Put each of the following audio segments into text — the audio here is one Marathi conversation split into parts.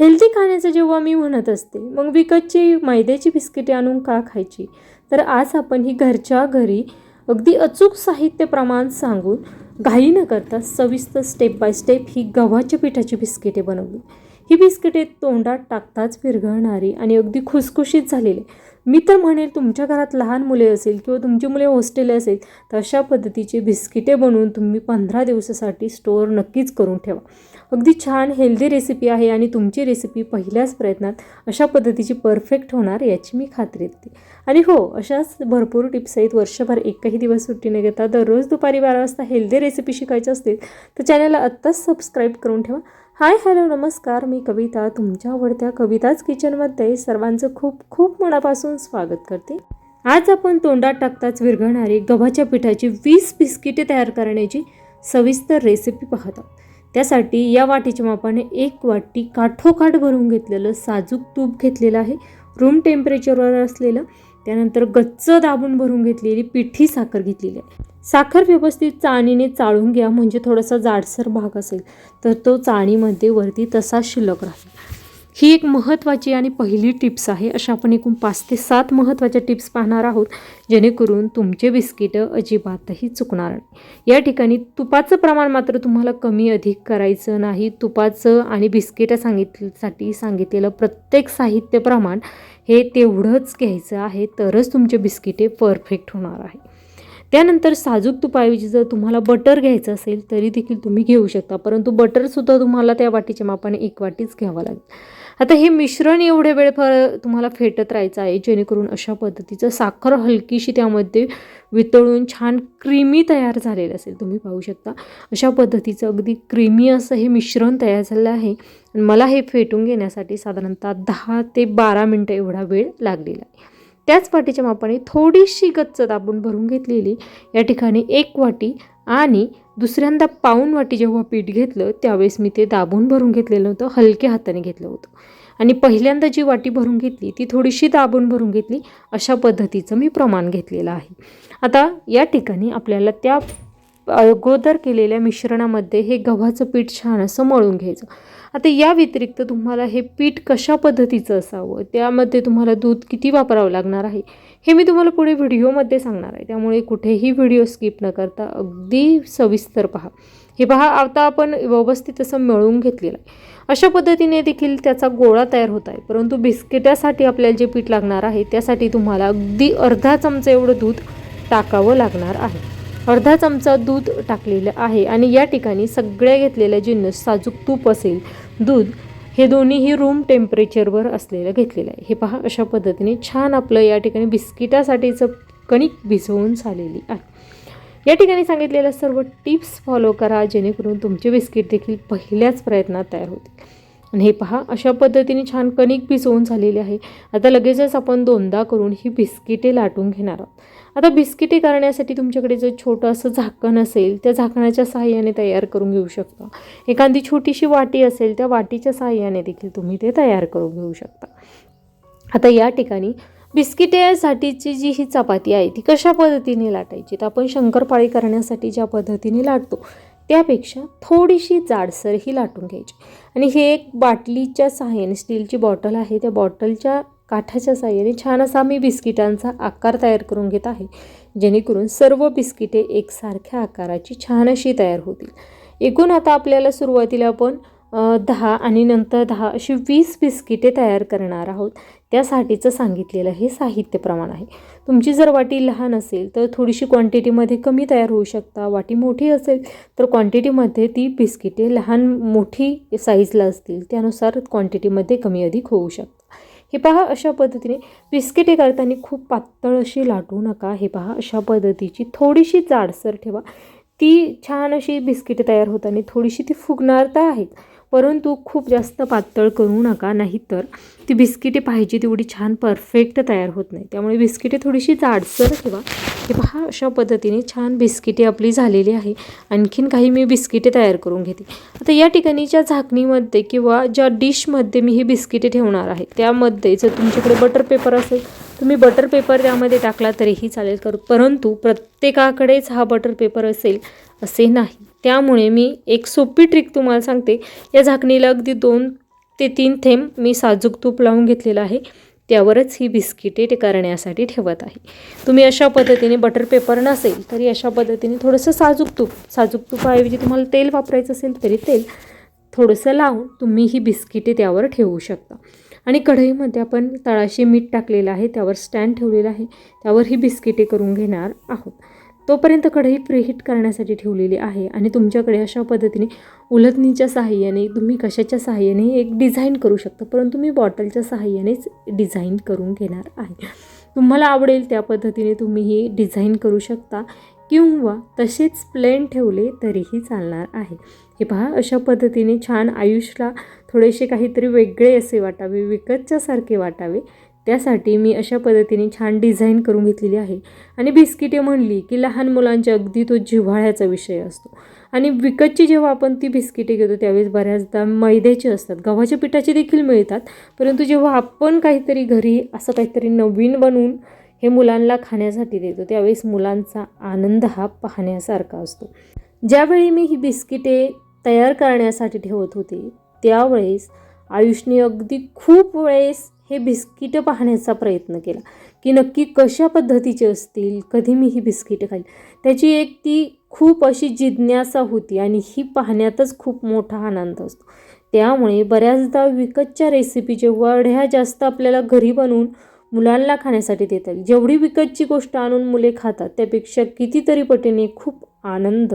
हेल्दी खाण्याचं जेव्हा मी म्हणत असते मग विकतची मैद्याची बिस्किटे आणून का खायची? तर आज आपण ही घरच्या घरी अगदी अचूक साहित्य प्रमाण सांगून घाई न करता सविस्तर स्टेप बाय स्टेप ही गव्हाच्या पिठाची बिस्किटे बनवली. ही बिस्किटे तोंडात टाकताच विरघळणारी आणि अगदी खुसखुशीत झालेली. मी तर म्हणेल तुमच्या घरात लहान मुले असेल किंवा तुमची मुले हॉस्टेल असेल तर अशा पद्धतीची बिस्किटे बनवून तुम्ही पंधरा दिवसासाठी स्टोअर नक्कीच करून ठेवा. अगदी छान हेल्दी रेसिपी आहे आणि तुमची रेसिपी पहिल्याच प्रयत्नात अशा पद्धतीची परफेक्ट होणार याची मी खात्री देते. आणि हो अशाच भरपूर टिप्स आहेत. वर्षभर एकही दिवस सुट्टी न घेता दररोज दुपारी बारा वाजता हेल्दी रेसिपी शिकायची असतील तर चॅनलला आत्ताच सबस्क्राईब करून ठेवा. हाय हॅलो नमस्कार. मी कविता. तुमच्या आवडत्या कविताच किचनमध्ये सर्वांचं खूप खूप मनापासून स्वागत करते. आज आपण तोंडात टाकताच विरघळणारी गव्हाच्या पिठाची वीस बिस्किटे तयार करण्याची सविस्तर रेसिपी पाहत आहोत. त्यासाठी या वाटीच्या मापाने एक वाटी काठोकाठ भरून घेतलेलं साजूक तूप घेतलेलं आहे. रूम टेम्परेचरवर असलेलं त्यानंतर गच्च दाबून भरून घेतलेली पिठी साखर घेतलेली आहे. साखर व्यवस्थित चाळणीने चाळून घ्या म्हणजे थोडासा जाडसर भाग असेल तर तो चाळणीमध्ये वरती तसा शिल्लक राहील. ही एक महत्त्वाची आणि पहिली टिप्स आहे अशा आपण एकूण पाच ते सात महत्त्वाच्या टिप्स पाहणार आहोत जेणेकरून तुमचे बिस्किटं अजिबातही चुकणार नाही. या ठिकाणी तुपाचं प्रमाण मात्र तुम्हाला कमी अधिक करायचं नाही. तुपाचं आणि बिस्किटं सांगितल्यासाठी सांगितलेलं प्रत्येक साहित्य प्रमाण हे तेवढंच घ्यायचं आहे तरच तुमचे बिस्किटे परफेक्ट होणार आहे. त्यानंतर साजूक तुपाऐवजी जर तुम्हाला बटर घ्यायचं असेल तरी देखील तुम्ही घेऊ शकता. परंतु बटरसुद्धा तुम्हाला त्या वाटीच्या मापाने एक वाटीच घ्यावं लागेल. आता हे मिश्रण एवढे वेळ फ तुम्हाला फेटत राहायचं आहे जेणेकरून अशा पद्धतीचं साखर हलकीशी त्यामध्ये वितळून छान क्रीमी तयार झालेलं असेल. तुम्ही पाहू शकता. अशा पद्धतीचं अगदी क्रीमी असं हे मिश्रण तयार झालं आहे. आणि मला हे फेटून घेण्यासाठी साधारणतः दहा ते बारा मिनटं एवढा वेळ लागलेला आहे. त्याच वाटीच्या मापाने थोडीशी गच्च दाबून भरून घेतलेली. या ठिकाणी एक वाटी आणि दुसऱ्यांदा पाऊन वाटी जेव्हा पीठ घेतलं त्यावेळेस मी ते दाबून भरून घेतलेलं होतं हलक्या हाताने घेतलं होतं. आणि पहिल्यांदा जी वाटी भरून घेतली ती थोडीशी दाबून भरून घेतली अशा पद्धतीचं मी प्रमाण घेतलेलं आहे. आता या ठिकाणी आपल्याला त्या अगोदर केलेल्या मिश्रणामध्ये हे गव्हाचं पीठ छान असं मळून घ्यायचं. आता या व्यतिरिक्त तुम्हाला हे पीठ कशा पद्धतीचं असावं? त्यामध्ये तुम्हाला दूध किती वापरावं लागणार आहे? हे मी तुम्हाला पुढे व्हिडिओमध्ये सांगणार आहे. त्यामुळे कुठेही व्हिडिओ स्किप न करता अगदी सविस्तर पहा. हे पहा आता आपण व्यवस्थित असं मिळवून घेतलेलं आहे. अशा पद्धतीने देखील त्याचा गोळा तयार होत आहे. परंतु बिस्किटासाठी आपल्याला जे पीठ लागणार आहे त्यासाठी तुम्हाला अगदी अर्धा चमचा एवढं दूध टाकावं लागणार आहे. अर्धा चमचा दूध टाकलेलं आहे आणि या ठिकाणी सगळ्या घेतलेल्या जिन्नस साजूक तूप असेल दूध हे दोन्हीही रूम टेम्परेचरवर असलेलं घेतलेलं आहे. हे पहा अशा पद्धतीने छान आपलं या ठिकाणी बिस्किटासाठीचं कणिक भिजवून झालेली आहे. या ठिकाणी सांगितलेल्या सर्व टिप्स फॉलो करा जेणेकरून तुमचे बिस्किट देखील पहिल्याच प्रयत्नात तयार होतील. आणि हे पहा अशा पद्धतीने छान कणिक भिजवून झालेली आहे. आता लगेचच आपण दोनदा करून ही बिस्किटे लाटून घेणार आहोत. आता बिस्किटे करण्यासाठी तुमच्याकडे जर छोटं असं झाकण असेल त्या झाकणाच्या सहाय्याने तयार करून घेऊ शकता. एखादी छोटीशी वाटी असेल त्या वाटीच्या सहाय्याने देखील तुम्ही ते तयार करून घेऊ शकता. आता या ठिकाणी बिस्किटेसाठीची जी ही चपाती आहे ती कशा पद्धतीने लाटायची? तर आपण शंकरपाळी करण्यासाठी ज्या पद्धतीने लाटतो त्यापेक्षा थोडीशी जाडसर ही लाटून घ्यायची. आणि हे एक बाटलीच्या सहाय्याने स्टीलची बॉटल आहे त्या बॉटलच्या काठाच्या साह्याने छान असा मी बिस्किटांचा आकार तयार करून घेत आहे. जेणेकरून सर्व बिस्किटे एकसारख्या आकाराची छान अशी तयार होतील. एकूण आता आपल्याला सुरुवातीला आपण दहा आणि नंतर दहा अशी वीस बिस्किटे तयार करणार आहोत. त्यासाठीचं सांगितलेलं हे साहित्य प्रमाण आहे. तुमची जर वाटी लहान असेल तर थोडीशी क्वांटिटीमध्ये कमी तयार होऊ शकता. वाटी मोठी असेल तर क्वांटिटीमध्ये ती बिस्किटे लहान मोठी साईजला असतील. त्यानुसार क्वांटिटीमध्ये कमी अधिक होऊ शकता. हे पहा अशा पद्धतीने बिस्किटे करताना खूप पातळ अशी लाटू नका. हे पहा अशा पद्धतीची थोडीशी जाडसर ठेवा. ती छान अशी बिस्किटे तयार होताना थोडीशी ती फुगणार तर आहेत. परंतु खूप जास्त पातळ करू नका नाहीतर ती बिस्किटे पाहिजे तेवढी छान परफेक्ट तयार होत नाही. त्यामुळे बिस्किटे थोडीशी जाडसर ठेवा. हे पहा अशा पद्धतीने छान बिस्किटे आपली झालेली आहे. आणखीन काही मी बिस्किटे तयार करून घेते. आता या ठिकाणी ज्या झाकणीमध्ये किंवा ज्या डिशमध्ये मी ही बिस्किटे ठेवणार आहे त्यामध्ये जर तुमच्याकडे बटर पेपर असेल तुम्ही बटर पेपर त्यामध्ये टाकला तरीही चालेल. कर परंतु प्रत्येकाकडेच हा बटर पेपर असेल असे नाही. त्यामुळे मी एक सोपी ट्रिक तुम्हाला सांगते. या झाकणीला अगदी दोन ते तीन थेंब मी साजूक तूप लावून घेतलेलं आहे. त्यावरच ही बिस्किटे करण्यासाठी ठेवत आहे. तुम्ही अशा पद्धतीने बटर पेपर नसेल तरी अशा पद्धतीने थोडंसं साजूक तूप साजूक तुपाऐवजी तुम्हाला तेल वापरायचं असेल तरी तेल थोडंसं लावून तुम्ही ही बिस्किटे त्यावर ठेवू शकता. आणि कढईमध्ये आपण तळाशी मीठ टाकलेलं आहे त्यावर स्टँड ठेवलेलं आहे. त्यावर ही बिस्किटे करून घेणार आहोत. तोपर्यंत कढई प्रीहीट करण्यासाठी ठेवलेली आहे आणि तुमच्याकडे अशा पद्धतीने उलथणीच्या सहाय्याने तुम्ही कशाच्या सहाय्याने एक डिझाईन करू शकता. परंतु मी बॉटलच्या सहाय्यानेच डिझाईन करून घेणार आहे. तुम्हाला आवडेल त्या पद्धतीने तुम्ही ही डिझाईन करू शकता किंवा तसेच प्लेन ठेवले तरीही चालणार आहे. हे पहा अशा पद्धतीने छान आयुषला थोडेसे काहीतरी वेगळे असे वाटावे विकतच्यासारखे वाटावे. त्यासाठी मी अशा पद्धतीने छान डिझाईन करून घेतलेली आहे. आणि बिस्किटे म्हणली की लहान मुलांच्या अगदी तो जिव्हाळ्याचा विषय असतो. आणि विकतची जेव्हा आपण ती बिस्किटे घेतो त्यावेळेस बऱ्याचदा मैद्याची असतात. गव्हाच्या पिठाची देखील मिळतात. परंतु जेव्हा आपण काहीतरी घरी असं काहीतरी नवीन बनवून हे मुलांना खाण्यासाठी देतो त्यावेळेस मुलांचा आनंद हा पाहण्यासारखा असतो. ज्यावेळी मी ही बिस्किटे तयार करण्यासाठी ठेवत होते त्यावेळेस आयुषने अगदी खूप वेळेस हे बिस्किटं पाहण्याचा प्रयत्न केला की नक्की कशा पद्धतीचे असतील कधी मी ही बिस्किटं खाईल. त्याची एक ती खूप अशी जिज्ञासा होती आणि ही पाहण्यातच खूप मोठा आनंद असतो. त्यामुळे बऱ्याचदा विकतच्या रेसिपी जेवढ्या जास्त आपल्याला घरी बनवून मुलांना खाण्यासाठी देता येईल जेवढी विकतची गोष्ट आणून मुले खातात त्यापेक्षा कितीतरी पटीने खूप आनंद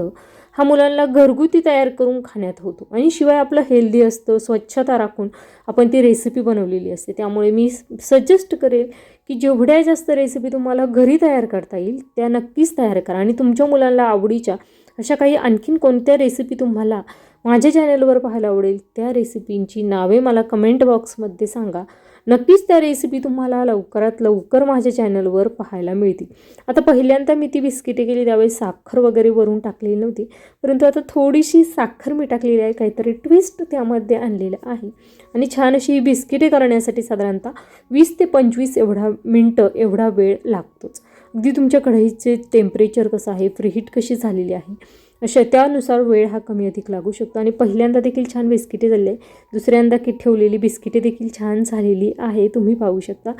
हा मुलांना घरगुती तयार करून खाण्यात होतो. आणि शिवाय आपलं हेल्दी असतं स्वच्छता राखून आपण ती रेसिपी बनवलेली असते. त्यामुळे मी सजेस्ट करेल की जेवढ्या जास्त रेसिपी तुम्हाला घरी तयार करता येईल त्या नक्कीच तयार करा. आणि तुमच्या मुलांना आवडीच्या अशा काही आणखीन कोणत्या रेसिपी तुम्हाला माझ्या चॅनलवर पाहायला आवडेल त्या रेसिपींची नावे मला कमेंट बॉक्समध्ये सांगा. नक्कीच त्या रेसिपी तुम्हाला लवकरात लवकर माझ्या चॅनलवर पाहायला मिळतील. आता पहिल्यांदा मी ती बिस्किटे केली त्यावेळी साखर वगैरे वरून टाकलेली नव्हती. परंतु आता थोडीशी साखर मी टाकलेली आहे काहीतरी ट्विस्ट त्यामध्ये आणलेलं आहे. आणि छान अशी ही बिस्किटे करण्यासाठी साधारणतः वीस ते पंचवीस एवढा मिनटं एवढा वेळ लागतोच. अगदी तुमच्या कढईचे टेम्परेचर कसं आहे फ्रीहीट कशी झालेली आहे अशा त्यानुसार वेळ हा कमी अधिक लागू शकतो. आणि पहिल्यांदा देखील छान बिस्किटे झाले दुसऱ्यांदा की ठेवलेली बिस्किटे देखील छान झालेली आहे. तुम्ही पाहू शकता.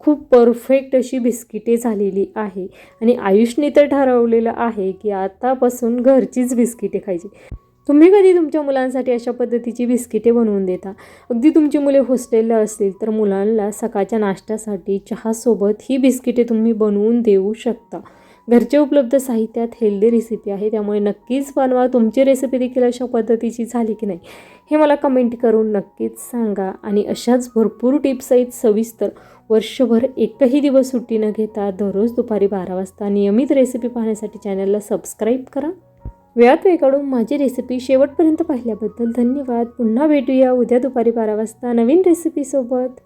खूप परफेक्ट अशी बिस्किटे झालेली आहे. आणि आयुषने तर ठरवलेलं आहे की आतापासून घरचीच बिस्किटे खायची. तुम्ही कधी तुमच्या मुलांसाठी अशा पद्धतीची बिस्किटे बनवून देता? अगदी तुमची मुले हॉस्टेलला असतील तर मुलांना सकाळच्या नाश्त्यासाठी चहासोबत ही बिस्किटे तुम्ही बनवून देऊ शकता. घरच्या उपलब्ध साहित्यात हेल्दी रेसिपी आहे. त्यामुळे नक्कीच बनवा. तुमची रेसिपी देखील अशा पद्धतीची झाली की नाही हे मला कमेंट करून नक्कीच सांगा. आणि अशाच भरपूर टिप्स आहेत. सविस्तर. वर्षभर एकही दिवस सुट्टी न घेता दररोज दुपारी बारा वाजता नियमित रेसिपी पाहण्यासाठी चॅनलला सबस्क्राईब करा. वेळात वेळ काढून माझी रेसिपी शेवटपर्यंत पाहिल्याबद्दल धन्यवाद. पुन्हा भेटूया उद्या दुपारी बारा वाजता नवीन रेसिपीसोबत